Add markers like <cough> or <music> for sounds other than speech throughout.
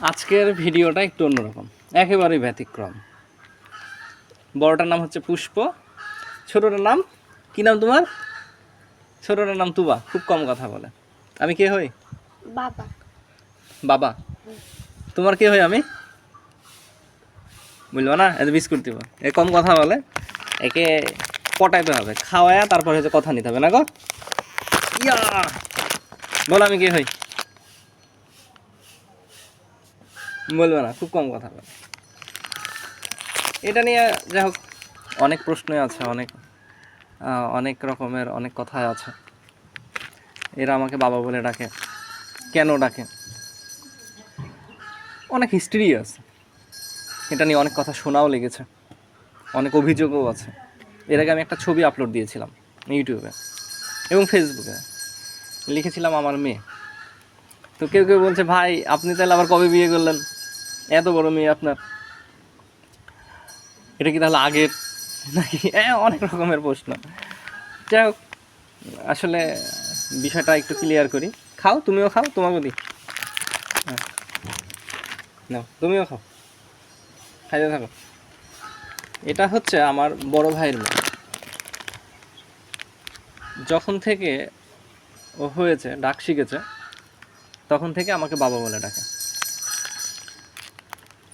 আজকের ভিডিওটা একটু অন্যরকম একেবারেই ব্যতিক্রম। বড়টার নাম হচ্ছে পুষ্প ছোটটার নাম কি নাম তোমার? ছোটটার নাম তুবা খুব কম কথা বলে। আমি কে হই? বাবা। বাবা? তোমার কে হই আমি? বুঝলো না এত বিস্কুট দিব। এ কম কথা বলে একে পটাইতে হবে খাওয়ায়া তারপর হচ্ছে কথা নিতে হবে না গো? ইয়া! বলো আমি কে হই? বলবে না, খুব কম কথা বলে। এটা নিয়ে যাই হোক, অনেক প্রশ্নই আছে, অনেক অনেক রকমের, অনেক কথাই আছে। এরা আমাকে বাবা বলে ডাকে। কেন ডাকে? অনেক হিস্ট্রি আছে। এটা নিয়ে অনেক কথা শোনাও লেগেছে। অনেক অভিযোগও আছে। এর আগে আমি একটা ছবি আপলোড দিয়েছিলাম ইউটিউবে এবং ফেসবুকে লিখেছিলাম আমার মেয়ে। তো কেউ কেউ বলছে, ভাই, আপনি তাহলে আবার কবে বিয়ে করলেন? এত বড় মেয়ে আপনার? এটা কি তাহলে আগের নাকি? হ্যাঁ অনেক রকমের প্রশ্ন। যাই হোক, আসলে বিষয়টা একটু ক্লিয়ার করি। খাও, তুমিও খাও, তোমাকেও দিই। হ্যাঁ। নাও, তুমিও খাও। খাইতে থাকো। এটা হচ্ছে আমার বড় ভাইয়ের মেয়ে। যখন থেকে ও হয়েছে, ডাক শিখেছে, তখন থেকে আমাকে বাবা বলে ডাকে।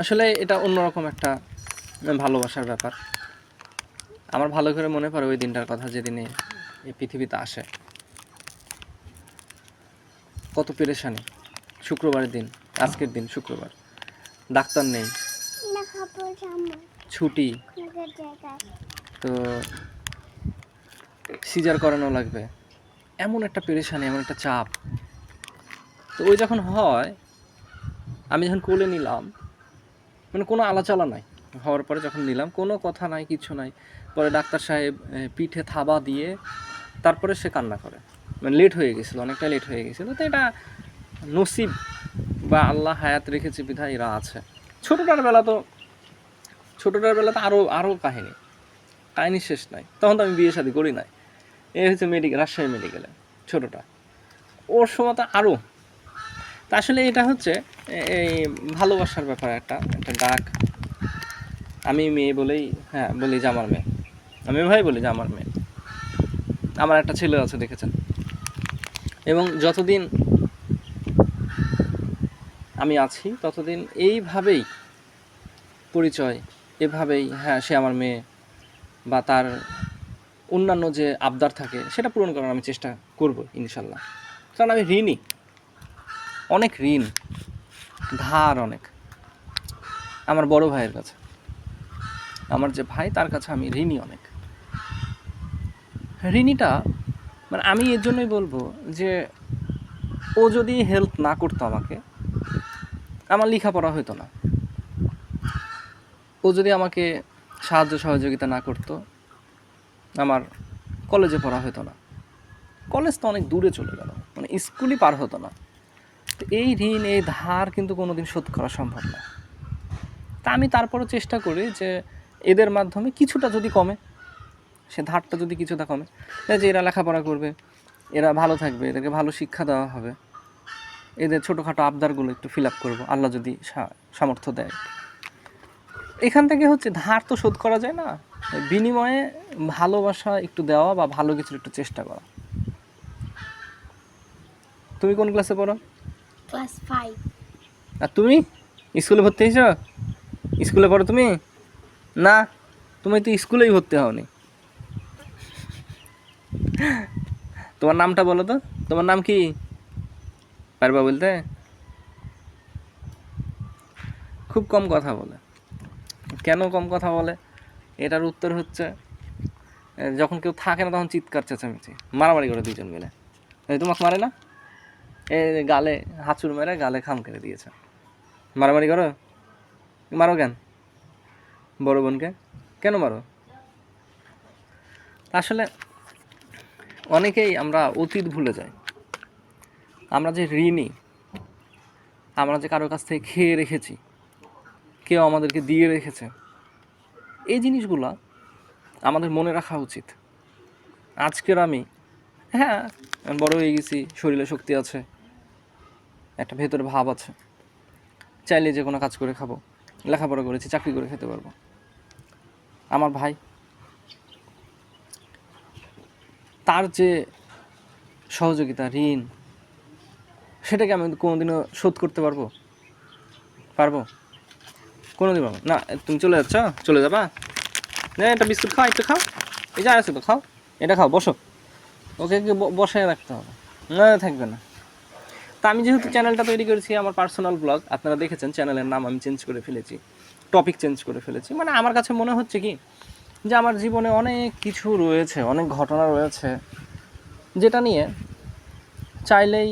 আসলে এটা অন্যরকম একটা ভালোবাসার ব্যাপার। আমার ভালো করে মনে পড়ে ওই দিনটার কথা যেদিনে এই পৃথিবীতে আসে। কত পেরেশানি। শুক্রবারের দিন আজকের দিন শুক্রবার। ডাক্তার নেই। ছুটি। তো সিজার করানো লাগবে। এমন একটা পেরেশানি এমন একটা চাপ। তো ওই যখন হয় আমি যখন কোলে নিলাম মানে কোনো আলাচালা নাই। হওয়ার পরে যখন নিলাম, কোনো কথা নাই, কিছু নাই। পরে ডাক্তার সাহেব পিঠে থাবা দিয়ে তারপরে সে কান্না করে। মানে লেট হয়ে গেছিল, অনেকটা লেট হয়ে গেছিল। তো এটা নসিব বা আল্লাহ হায়াত রেখেছে বিধায় এরা আছে। ছোটোটার বেলা তো, ছোটোটার বেলা তো আরও আরও কাহিনী। কাহিনী শেষ নাই। তখন তো আমি বিয়ে শাদি করি নাই। এ হচ্ছে মেডিকেল রাজশাহী মেডিকেলে ছোটোটা। ওর সময় তো আরও আসলে এটা হচ্ছে এই ভালোবাসার ব্যাপার একটা একটা ডাক। আমি মেয়ে বলেই হ্যাঁ বলি যে আমার মেয়ে। আমি ভাই বলি যে আমার মেয়ে। আমার একটা ছেলে আছে, দেখেছেন? এবং যতদিন আমি আছি, ততদিন এইভাবেই পরিচয়, এভাবেই হ্যাঁ সে আমার মেয়ে বা তার অন্যান্য যে আবদার থাকে, সেটা পূরণ করার আমি চেষ্টা করব, ইনশাল্লাহ। কারণ আমি ঋণই অনেক ঋণ, ধার অনেক। আমার বড় ভাইয়ের কাছে। আমার যে ভাই, তার কাছে আমি ঋণী অনেক। ঋণীটা মানে আমি এর জন্যই বলব যে, ও যদি হেল্প না করতো আমাকে, আমার লেখাপড়া হতো না। ও যদি আমাকে সাহায্য সহযোগিতা না করতো, আমার কলেজে পড়া হতো না। কলেজ তো অনেক দূরে চলে গেল মানে স্কুলই পার হতো না। তো এই ঋণ, এই ধার কিন্তু কোনো দিন শোধ করা সম্ভব না। তা আমি তারপরও চেষ্টা করি যে এদের মাধ্যমে কিছুটা যদি কমে, সে ধারটা যদি কিছুটা কমে যে এরা লেখাপড়া করবে, এরা ভালো থাকবে, এদেরকে ভালো শিক্ষা দেওয়া হবে, এদের ছোটোখাটো আবদারগুলো একটু ফিল আপ করব, আল্লাহ যদি সামর্থ্য দেয়। এখান থেকে হচ্ছে ধার তো শোধ করা যায় না বিনিময়ে ভালোবাসা একটু দেওয়া বা ভালো কিছুর একটু চেষ্টা করা। তুমি কোন ক্লাসে পড়ো? ক্লাস ফাইভ আর তুমি? স্কুলে ভর্তি হয়েছ? স্কুলে পড়ো তুমি? না, তুমি তো স্কুলেই ভর্তি হওনি। তোমার নামটা বলো তো। তোমার নাম কি? পারবা বলতে? খুব কম কথা বলে। কেন কম কথা বলে? এটার উত্তর হচ্ছে, যখন কেউ থাকে না তখন চিৎকার চেঁচামেচি। মারামারি করে দুজন মিলে। তোমাকে মারে না? গালে, হাঁচুর মেরে গালে খাম কেটে দিয়েছে। মারামারি করো? মারো কেন? বড় বোনকে? কেন মারো? আসলে অনেকেই আমরা অতীত ভুলে যাই। আমরা যে ঋণী, আমরা যে কারোর কাছ থেকে খেয়ে রেখেছি, কেউ আমাদেরকে দিয়ে রেখেছে, এই জিনিসগুলো আমাদের মনে রাখা উচিত। আজকের আমি হ্যাঁ বড় হয়ে গেছি, শরীরে শক্তি আছে একটা ভেতরে ভাব আছে। চাইলে যে কোনো কাজ করে খাব। লেখাপড়া করেছি, চাকরি করে খেতে পারব। আমার ভাই তার যে সহযোগিতা, ঋণ, সেটাকে আমি কোনোদিনও শোধ করতে পারব? পারব? কোনোদিন পারব না। তুমি চলে যাচ্ছ? চলে যাবা? না, একটা বিস্কুট খাও, একটু খাও। এই যা আছে তো খাও। এটা খাও, বসো। ওকে কি বসায় রাখতে হবে। না, থাকবে না। তা আমি যেহেতু চ্যানেলটা তৈরি করেছি, আমার পার্সোনাল ব্লগ আপনারা দেখেছেন চ্যানেলের নাম আমি চেঞ্জ করে ফেলেছি টপিক চেঞ্জ করে ফেলেছি। মানে আমার কাছে মনে হচ্ছে কি, যে আমার জীবনে অনেক কিছু রয়েছে, অনেক ঘটনা রয়েছে, যেটা নিয়ে চাইলেই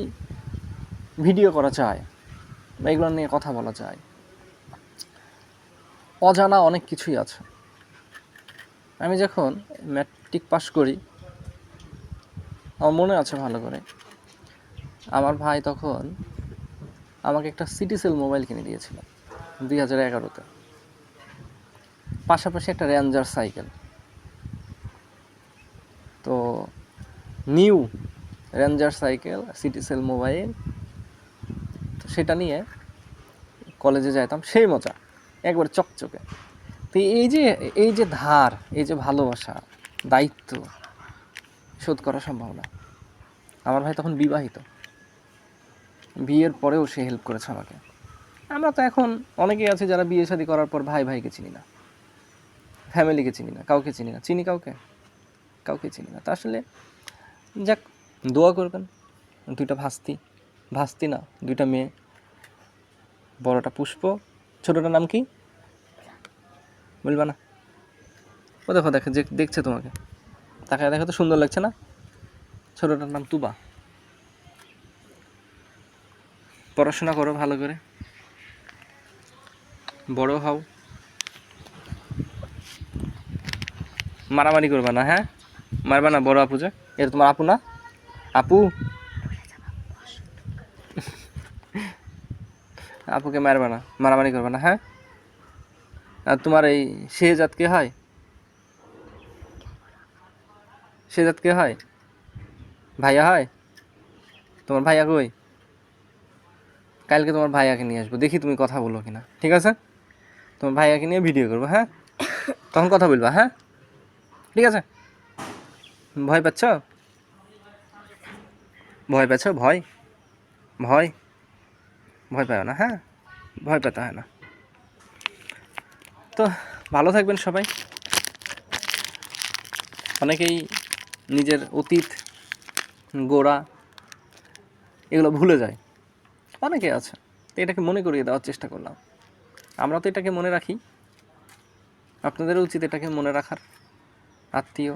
ভিডিও করা যায় বা এগুলো নিয়ে কথা বলা যায়। অজানা অনেক কিছুই আছে। আমি যখন ম্যাট্রিক পাস করি, আমার মনে আছে ভালো করে। আমার ভাই তখন আমাকে একটা সিটি সেল মোবাইল কিনে দিয়েছিল, দুই হাজার এগারোতে। পাশাপাশি একটা র্যাঞ্জার সাইকেল। তো new Ranger cycle, Citycell mobile, তো সেটা নিয়ে কলেজে যাইতাম, সেই মজা, একবার চকচকে। তো এই যে এই যে ধার, এই যে ভালোবাসা, দায়িত্ব শোধ করা সম্ভব না। আমার ভাই তখন বিবাহিত। বিয়ের পরেও সে হেল্প করেছে আমাকে। আমরা তো এখন অনেকেই আছে যারা বিয়ে শাদী করার পর ভাই ভাইকে চিনি না। ফ্যামিলিকে চিনি না, কাউকে চিনি না। চিনি কাউকে? কাউকে চিনি না। তা আসলে যাক, দোয়া করবেন। দুইটা ভাস্তি। ভাস্তি না, দুইটা মেয়ে। বড়টা পুষ্প। ছোটটার নাম কি? বলবা না ও দেখো দেখো যে দেখছে তোমাকে। তাকে দেখো তো সুন্দর লাগছে না? ছোটটার নাম তুবা। পড়াশোনা করো ভালো করে। বড় হও। মারামারি করবা না হ্যাঁ? মারবা না বড় আপু যে? এটা তোমার আপু না? আপু? <laughs> আপুকে মারবা না, মারামারি করবা না হ্যাঁ? আর তোমার এই শেহজাদ কে হয়? শেহজাদ কে হয়? ভাইয়া হয়? তোমার ভাইয়া কই? কালকে তোমার ভাইয়াকে নিয়ে আসব। দেখি তুমি কথা বলো কিনা। ঠিক আছে? তোমার ভাইয়াকে নিয়ে ভিডিও করব হ্যাঁ? তখন কথা বলবা হ্যাঁ? ঠিক আছে? ভয় পাচ্ছ? ভয় পাচ্ছ? ভয়? ভয়? ভয় পাও না হ্যাঁ? ভয় পেতে হয় না। তো, ভালো থাকবেন সবাই। অনেকেই নিজের অতীত, গোড়া, এগুলো ভুলে যায়। অনেকে আছে। তো এটাকে মনে করিয়ে দেওয়ার চেষ্টা করলাম। আমরা তো এটাকে মনে রাখি। আপনাদের উচিত এটাকে মনে রাখার। আত্মীয়।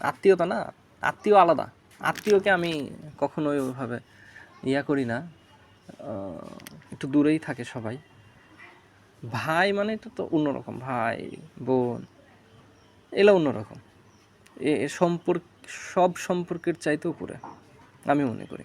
আত্মীয়তা না, আত্মীয় আলাদা। আত্মীয়কে আমি কখনোই ওইভাবে ইয়া করি না। একটু দূরেই থাকে সবাই। ভাই মানে এটা তো অন্যরকম। ভাই, বোন, এলা অন্যরকম। এ সম্পর্ক, সব সম্পর্কের চাইতে উপরে, আমি মনে করি।